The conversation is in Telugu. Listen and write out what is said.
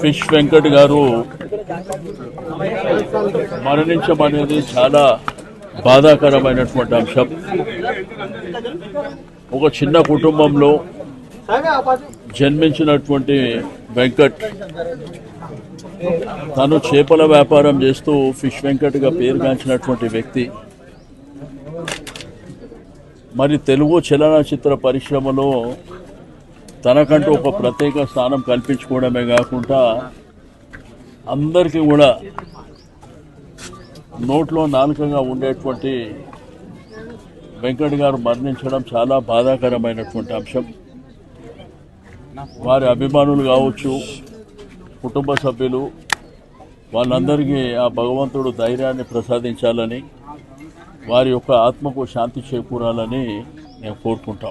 ఫిష్ వెంకట్ గారు మరణించడం అనేది చాలా బాధాకరమైనటువంటి అంశం. ఒక చిన్న కుటుంబంలో జన్మించినటువంటి వెంకట్. తను చేపల వ్యాపారం చేస్తూ ఫిష్ వెంకట్గా పేరుగాంచినటువంటి వ్యక్తి. మరి తెలుగు చలనచిత్ర పరిశ్రమలో తనకంటూ ఒక ప్రత్యేక స్థానం కల్పించుకోవడమే కాకుండా అందరికీ కూడా నోట్లో నాలుకగా ఉండేటువంటి వెంకట్ గారు మరణించడం చాలా బాధాకరమైనటువంటి అంశం. వారి అభిమానులు కావచ్చు కుటుంబ సభ్యులు వాళ్ళందరికీ ఆ భగవంతుడు ధైర్యాన్ని ప్రసాదించాలని వారి యొక్క ఆత్మకు శాంతి చేకూరాలని నేను కోరుకుంటా